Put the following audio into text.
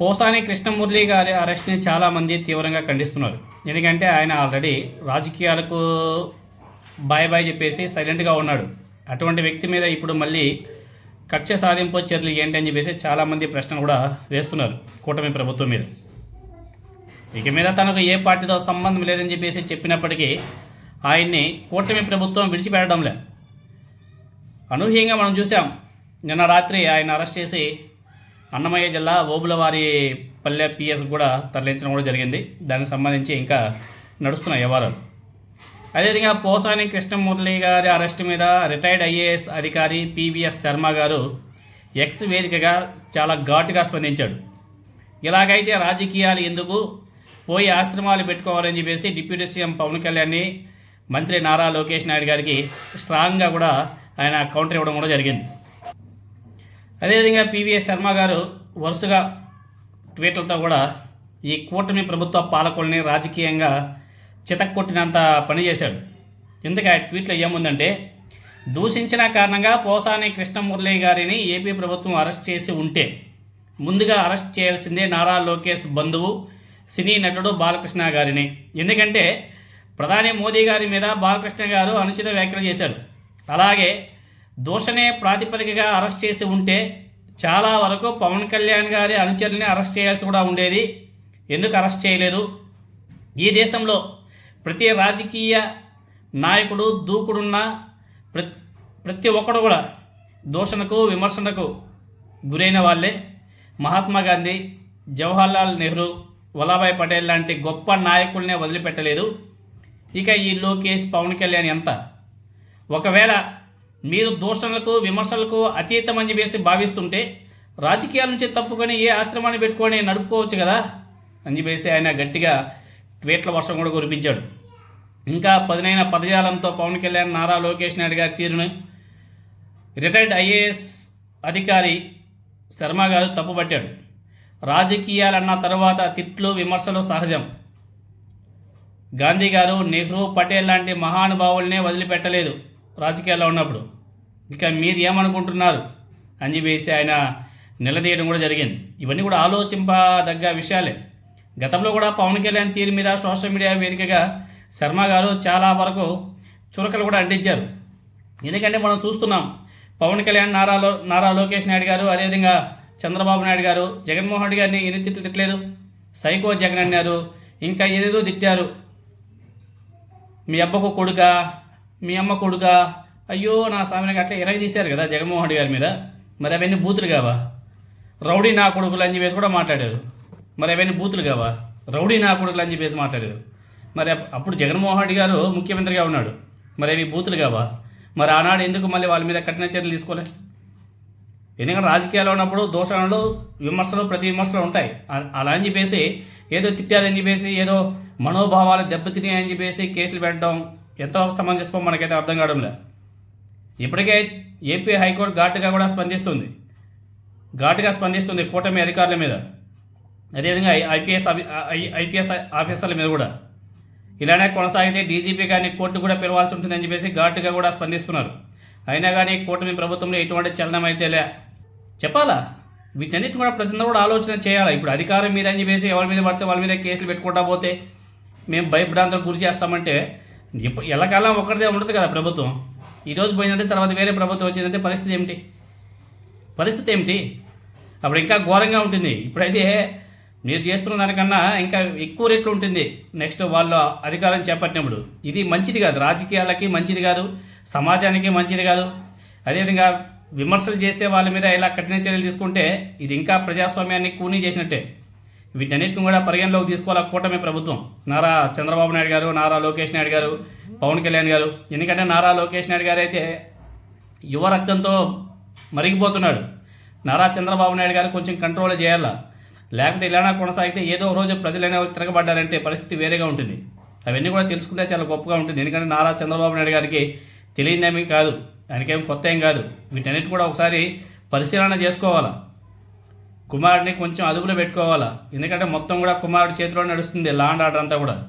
పోసాని కృష్ణమురళి గారి అరెస్ట్ని చాలామంది తీవ్రంగా ఖండిస్తున్నారు. ఎందుకంటే ఆయన ఆల్రెడీ రాజకీయాలకు బాయ్ బాయ్ చెప్పేసి సైలెంట్గా ఉన్నాడు. అటువంటి వ్యక్తి మీద ఇప్పుడు మళ్ళీ కక్ష సాధింపు చర్యలు ఏంటి అని చెప్పేసి చాలామంది ప్రశ్నలు కూడా వేస్తున్నారు కూటమి ప్రభుత్వం మీద. ఇక మీద తనకు ఏ పార్టీతో సంబంధం లేదని చెప్పేసి చెప్పినప్పటికీ ఆయన్ని కూటమి ప్రభుత్వం విడిచిపెట్టడంలే. అనూహ్యంగా మనం చూసాం. నిన్న రాత్రి ఆయన అరెస్ట్ చేసి అన్నమయ్య జిల్లా ఓబులవారి పల్లె పిఎస్ కూడా తరలించడం కూడా జరిగింది. దానికి సంబంధించి ఇంకా నడుస్తున్నాయి వ్యవహారాలు. అదేవిధంగా పోసాని కృష్ణమురళి గారి అరెస్ట్ మీద రిటైర్డ్ ఐఏఎస్ అధికారి పివిఎస్ శర్మ గారు ఎక్స్ వేదికగా చాలా ఘాటుగా స్పందించాడు. ఇలాగైతే రాజకీయాలు ఎందుకు? పోయి ఆశ్రమాలు పెట్టుకోవాలని చెప్పేసి డిప్యూటీ సీఎం పవన్ కళ్యాణ్ని మంత్రి నారా లోకేష్ నాయుడు గారికి స్ట్రాంగ్గా కూడా ఆయన కౌంటర్ ఇవ్వడం కూడా జరిగింది. అదేవిధంగా పివిఎస్ శర్మ గారు వరుసగా ట్వీట్లతో కూడా ఈ కూటమి ప్రభుత్వ పాలకుల్ని రాజకీయంగా చితక్కొట్టినంత పనిచేశాడు ఎందుకు ఆ ట్వీట్లో ఏముందంటే దూషించిన కారణంగా పోసాని కృష్ణమురళి గారిని ఏపీ ప్రభుత్వం అరెస్ట్ చేసి ఉంటే ముందుగా అరెస్ట్ చేయాల్సిందే నారా లోకేష్ బంధువు సినీ నటుడు బాలకృష్ణ గారిని. ఎందుకంటే ప్రధాని మోదీ గారి మీద బాలకృష్ణ గారు అనుచిత వ్యాఖ్యలు చేశారు. అలాగే దూషణే ప్రాతిపదికగా అరెస్ట్ చేసి ఉంటే చాలా వరకు పవన్ కళ్యాణ్ గారి అనుచరుల్ని అరెస్ట్ చేయాల్సి కూడా ఉండేది. ఎందుకు అరెస్ట్ చేయలేదు? ఈ దేశంలో ప్రతి రాజకీయ నాయకుడు దూకుడున్న ప్రతి ప్రతి ఒక్కడు కూడా దూషణకు విమర్శనకు గురైన వాళ్ళే. మహాత్మా గాంధీ జవహర్లాల్ నెహ్రూ వల్లభాయ్ పటేల్ లాంటి గొప్ప నాయకుల్నే వదిలిపెట్టలేదు. ఇక ఈ లోకేష్ పవన్ కళ్యాణ్ ఎంత? ఒకవేళ మీరు దూషణలకు విమర్శలకు అతీతమని చెప్పేసి భావిస్తుంటే రాజకీయాల నుంచి తప్పుకొని ఏ ఆశ్రమాన్ని పెట్టుకొని నడుపుకోవచ్చు కదా అని చెప్పేసి ఆయన గట్టిగా ట్వీట్ల వర్షం కూడా కురిపించాడు. ఇంకా పదునైన పదజాలంతో పవన్ కళ్యాణ్ నారా లోకేష్ నాయుడు గారి తీరును రిటైర్డ్ ఐఏఎస్ అధికారి శర్మ గారు తప్పుపట్టాడు. రాజకీయాలన్న తర్వాత తిట్లు విమర్శలు సహజం. గాంధీ గారు నెహ్రూ పటేల్ లాంటి మహానుభావుల్నే వదిలిపెట్టలేదు. రాజకీయాల్లో ఉన్నప్పుడు. ఇంకా మీరు ఏమనుకుంటున్నారు? అని చెప్పేసి ఆయన నిలదీయడం కూడా జరిగింది. ఇవన్నీ కూడా ఆలోచింపదగ్గ విషయాలే. గతంలో కూడా పవన్ కళ్యాణ్ తీరు మీద సోషల్ మీడియా వేదికగా శర్మ గారు చాలా వరకు చురకలు కూడా అంటించారు. ఎందుకంటే మనం చూస్తున్నాం పవన్ కళ్యాణ్ నారా లో నారా లోకేష్ నాయుడు గారు అదేవిధంగా చంద్రబాబు నాయుడు గారు జగన్మోహన్ రెడ్డి గారిని ఎన్ని తిట్లు తిట్టలేదు. సైకో జగన్ అన్నారు ఇంకా ఏదేదో తిట్టారు. మీ అబ్బకు కొడుక? మీ అమ్మ కొడుక? అయ్యో నా స్వామిని అట్లా ఇరగ తీశారు కదా జగన్మోహన్ రెడ్డి గారి మీద. మరి అవన్నీ బూతులు కావా? రౌడీ నా కొడుకులు అని చెప్పేసి కూడా మాట్లాడారు. మరి అవన్నీ బూతులు కావా? రౌడీ నా కొడుకులు అని చెప్పేసి మాట్లాడారు. మరి అప్పుడు జగన్మోహన్ రెడ్డి గారు ముఖ్యమంత్రిగా ఉన్నాడు. మరి అవి బూతులు కావా? మరి ఆనాడు ఎందుకు మళ్ళీ వాళ్ళ మీద కఠిన చర్యలు తీసుకోలే? ఎందుకంటే రాజకీయాల్లో ఉన్నప్పుడు దోషణలు విమర్శలు ప్రతి విమర్శలు ఉంటాయి. అలా అని చెప్పేసి ఏదో తిట్టాలని చెప్పేసి ఏదో మనోభావాలు దెబ్బతిని అని చెప్పేసి కేసులు పెట్టడం ఎంతవరకు సమంజసమో మనకైతే అర్థం కావడంలే. లేదు ఇప్పటికే ఏపీ హైకోర్టు ఘాటుగా కూడా స్పందిస్తుంది. ఘాటుగా స్పందిస్తుంది కూటమి అధికారుల మీద. అదేవిధంగా ఐపీఎస్ ఐపీఎస్ ఆఫీసర్ల మీద కూడా. ఇలానే కొనసాగితే డీజీపీ గారిని కోర్టు కూడా పిలవాల్సి ఉంటుందని చెప్పేసి ఘాటుగా కూడా స్పందిస్తున్నారు. అయినా కానీ కూటమి ప్రభుత్వంలో ఎటువంటి చలనం అయితే లే. చెప్పాలా? వీటన్నిటి కూడా ప్రతి కూడా ఆలోచన చేయాలి? ఇప్పుడు అధికారం మీద అని చెప్పేసి ఎవరి మీద పడితే వాళ్ళ మీద కేసులు పెట్టుకుంటా పోతే మేము భయభ్రాంతులకు గురి చేస్తామంటే ఎప్పు ఎల్లకాలం ఒక్కరిదే ఉండదు కదా ప్రభుత్వం. ఈరోజు పోయిందంటే తర్వాత వేరే ప్రభుత్వం వచ్చిందంటే పరిస్థితి ఏమిటి? పరిస్థితి ఏమిటి? అప్పుడు ఇంకా ఘోరంగా ఉంటుంది. ఇప్పుడైతే మీరు చేస్తున్న దానికన్నా ఇంకా ఎక్కువ రేట్లు ఉంటుంది నెక్స్ట్ వాళ్ళు అధికారం చేపట్టినప్పుడు. ఇది మంచిది కాదు. రాజకీయాలకి మంచిది కాదు. సమాజానికి మంచిది కాదు. అదేవిధంగా విమర్శలు చేసే వాళ్ళ మీద ఇలా కఠిన చర్యలు తీసుకుంటే ఇది ఇంకా ప్రజాస్వామ్యాన్ని కూనీ చేసినట్టే. వీటన్నిటిని కూడా పరిగణలోకి తీసుకోవాలి? కూటమి ప్రభుత్వం. నారా చంద్రబాబు నాయుడు గారు నారా లోకేష్ నాయుడు గారు పవన్ కళ్యాణ్ గారు. ఎందుకంటే నారా లోకేష్ నాయుడు గారు అయితే యువ రక్తంతో మరిగిపోతున్నాడు. నారా చంద్రబాబు నాయుడు గారు కొంచెం కంట్రోల్ చేయాలా? లేకపోతే ఇలానా కొనసాగితే ఏదో రోజు ప్రజలైనా తిరగబడ్డారంటే పరిస్థితి వేరేగా ఉంటుంది. అవన్నీ కూడా తెలుసుకుంటే చాలా గొప్పగా ఉంటుంది. ఎందుకంటే నారా చంద్రబాబు నాయుడు గారికి తెలియదేమీ కాదు. ఆయనకేం కొత్త ఏం కాదు. వీటన్నిటి కూడా ఒకసారి పరిశీలన చేసుకోవాలా? కుమారుడిని కొంచెం అదుపులో పెట్టుకోవాలా? ఎందుకంటే మొత్తం కూడా కుమారుడి చేతిలో నడుస్తుంది లా అండ్ ఆర్డర్ అంతా కూడా.